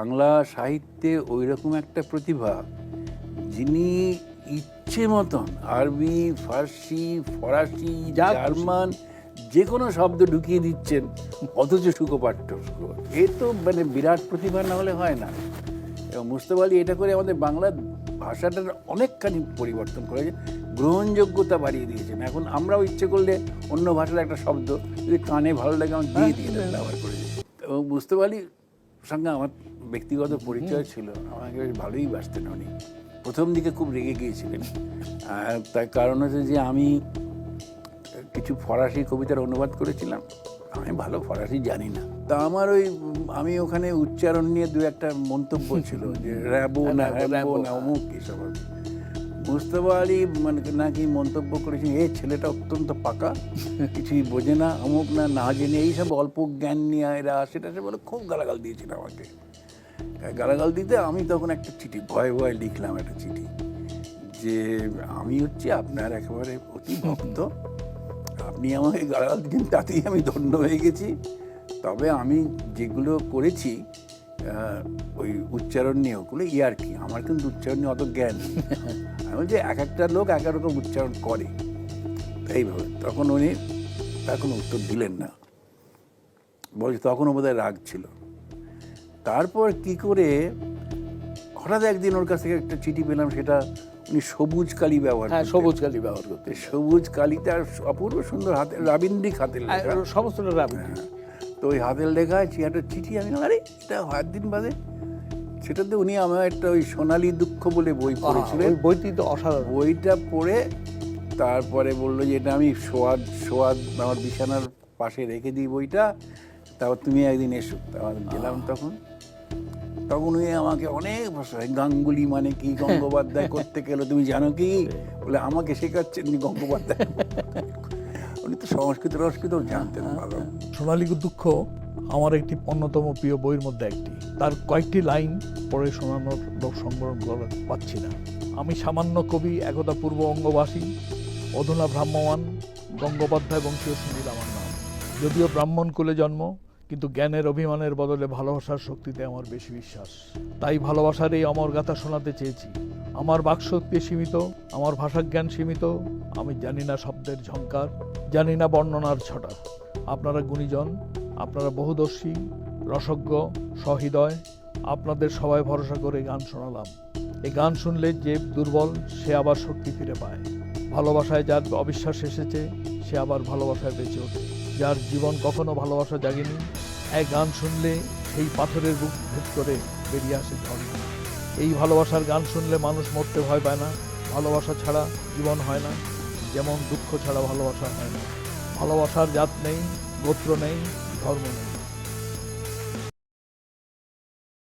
বাংলা সাহিত্যে ওই রকম একটা প্রতিভা যিনি ইচ্ছে মতন আরবি ফার্সি ফরাসি জার্মান যে কোনো শব্দ ঢুকিয়ে দিচ্ছেন অথচ সুখপাঠ্য এ তো মানে বিরাট প্রতিভা না হলে হয় না। এবং মুস্তফা আলী এটা করে আমাদের বাংলা ভাষাটার অনেকখানি পরিবর্তন করেছে গ্রহণযোগ্যতা বাড়িয়ে দিয়েছেন এখন আমরাও ইচ্ছে করলে অন্য ভাষার একটা শব্দ যদি কানে ভালো লাগে আমার দিয়ে দিয়ে ব্যবহার করে এবং মুস্তফা আলীর সঙ্গে আমার ব্যক্তিগত পরিচয় ছিল আমাকে বেশ ভালোই বাসতেন উনি। প্রথম দিকে খুব রেগে গিয়েছিলেন। আর তার কারণ হচ্ছে যে আমি কিছু ফরাসি কবিতার অনুবাদ করেছিলাম আমি ভালো ফরাসি জানি না। তা আমার ওই আমি ওখানে উচ্চারণ নিয়ে দু একটা মন্তব্য ছিল যে র্যাবো না র্যাবো, না। অমুক এসব। মুস্তফা আলী মানে নাকি মন্তব্য করেছেন এই ছেলেটা অত্যন্ত পাকা কিছুই বোঝে না অমুক না না জেনে এইসব অল্প জ্ঞান নিয়ে এরা সেটা সে বলে খুব গালাগাল দিয়েছিল আমাকে। গালাগাল দিতে আমি তখন একটা চিঠি, ভয়ে ভয়ে লিখলাম একটা চিঠি যে, আমি হচ্ছে আপনার একেবারে অতি ভক্ত আপনি আমাকে গালাগাল দিন তাতেই আমি ধন্য হয়ে গেছি। তবে আমি যেগুলো করেছি ওই উচ্চারণ নিয়ে ওগুলো ইয়ার কি আমার কিন্তু উচ্চারণ নিয়ে অত জ্ঞান। আমি বলছি, এক একটা লোক এক এক রকম উচ্চারণ করে। এইভাবে। তখন উনি তার কোনো উত্তর দিলেন না। বলছি তখনও বোধহয় রাগ ছিল। তারপর কি করে হঠাৎ একদিন ওর কাছ থেকে একটা চিঠি পেলাম সেটা উনি সবুজ কালি ব্যবহার হ্যাঁ সবুজ কালি ব্যবহার করতে সবুজ কালিতে আর অপূর্ব সুন্দর হাতে রাবীন্দ্রিক হাতের লেখা। সমস্ত রাবি তো ওই হাতের লেখায় চি- একটা চিঠি আমি আরে এটা হাত দিন বাদে। সেটাতে উনি আমার একটা ওই সোনালি দুঃখ বলে বই পড়েছিলেন। বইটি তো অসাধারণ। বইটা পড়ে তারপরে বলল যে এটা আমি সোয়াদ সোয়াদ আমার বিছানার পাশে রেখে দিই বইটা। তারপর তুমি একদিন এসো। তারপর গেলাম তখন। তখন উনি আমাকে অনেক ভাষায় গাঙ্গুলি মানে কি গঙ্গোপাধ্যায় করতে গেলো তুমি জানো কি? বলে আমাকে শেখাচ্ছেন গঙ্গোপাধ্যায়। উনি তো সংস্কৃত সংস্কৃত জানতেন ভালো। সোনালী দুঃখ আমার একটি অন্যতম প্রিয় বইয়ের মধ্যে একটি। তার কয়েকটি লাইন পড়ে শোনানোর লোক সংবরণ পাচ্ছি না। আমি সামান্য কবি একদা পূর্ব অঙ্গবাসী অধুনা ভ্রাম্যমান গঙ্গোপাধ্যায় বংশীয় সুনীল আমার। যদিও ব্রাহ্মণ কুলে জন্ম, কিন্তু জ্ঞানের অভিমানের বদলে ভালোবাসার শক্তিতে আমার বেশি বিশ্বাস। তাই ভালোবাসার এই অমর গাথা শোনাতে চেয়েছি। আমার বাকশক্তি সীমিত, আমার ভাষাজ্ঞান সীমিত, আমি জানি না শব্দের ঝঙ্কার জানি না বর্ণনার ছটা আপনারা গুণীজন, আপনারা বহুদর্শী, রসজ্ঞ, সহৃদয়, আপনাদের সবাই ভরসা করে গান শোনালাম। এই গান শুনলে যে দুর্বল, সে আবার শক্তি ফিরে পায়। ভালোবাসায় যার অবিশ্বাস এসেছে, সে আবার ভালোবাসায় বেঁচে ওঠে। যার জীবন কখনো ভালোবাসা জাগেনি। এক গান শুনলে সেই পাথরের বুক ভেদ করে বেরিয়ে আসে ঝর্ণা এই ভালোবাসার গান শুনলে মানুষ মরতে ভয় পায় না। ভালোবাসা ছাড়া জীবন হয় না। যেমন দুঃখ ছাড়া ভালোবাসা হয় না। ভালোবাসার জাত নেই, গোত্র নেই, ধর্ম নেই।